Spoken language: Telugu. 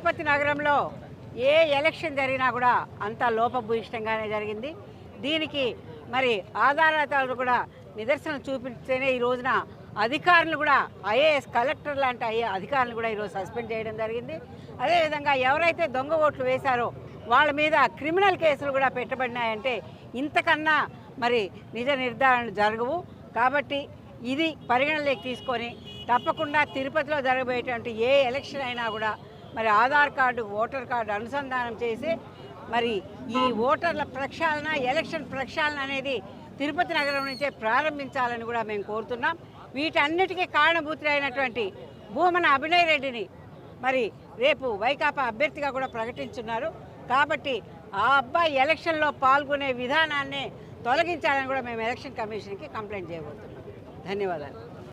తిరుపతి నగరంలో ఏ ఎలక్షన్ జరిగినా కూడా అంతా లోపభూయిష్టంగానే జరిగింది. దీనికి మరి ఆధారాలతో కూడా నిదర్శనం చూపిస్తేనే ఈ రోజున అధికారులు కూడా ఐఏఎస్ కలెక్టర్ లాంటి ఐఏ అధికారులు కూడా ఈరోజు సస్పెండ్ చేయడం జరిగింది. అదేవిధంగా ఎవరైతే దొంగ ఓట్లు వేశారో వాళ్ళ మీద క్రిమినల్ కేసులు కూడా పెట్టబడినాయంటే ఇంతకన్నా మరి నిజ నిర్ధారణలు జరగవు. కాబట్టి ఇది పరిగణలోకి తీసుకొని తప్పకుండా తిరుపతిలో జరగబోయేటువంటి ఏ ఎలక్షన్ అయినా కూడా మరి ఆధార్ కార్డు ఓటర్ కార్డు అనుసంధానం చేసి మరి ఈ ఓటర్ల ప్రక్షాళన ఎలక్షన్ ప్రక్షాళన అనేది తిరుపతి నగరం నుంచే ప్రారంభించాలని కూడా మేము కోరుతున్నాం. వీటన్నిటికీ కారణభూతులైనటువంటి భూమన అభినయ్ రెడ్డిని మరి రేపు వైకాపా అభ్యర్థిగా కూడా ప్రకటించున్నారు. కాబట్టి ఆ అబ్బాయి ఎలక్షన్లో పాల్గొనే విధానాన్ని తొలగించాలని కూడా మేము ఎలక్షన్ కమిషన్కి కంప్లైంట్ చేయబోతున్నాం. ధన్యవాదాలు.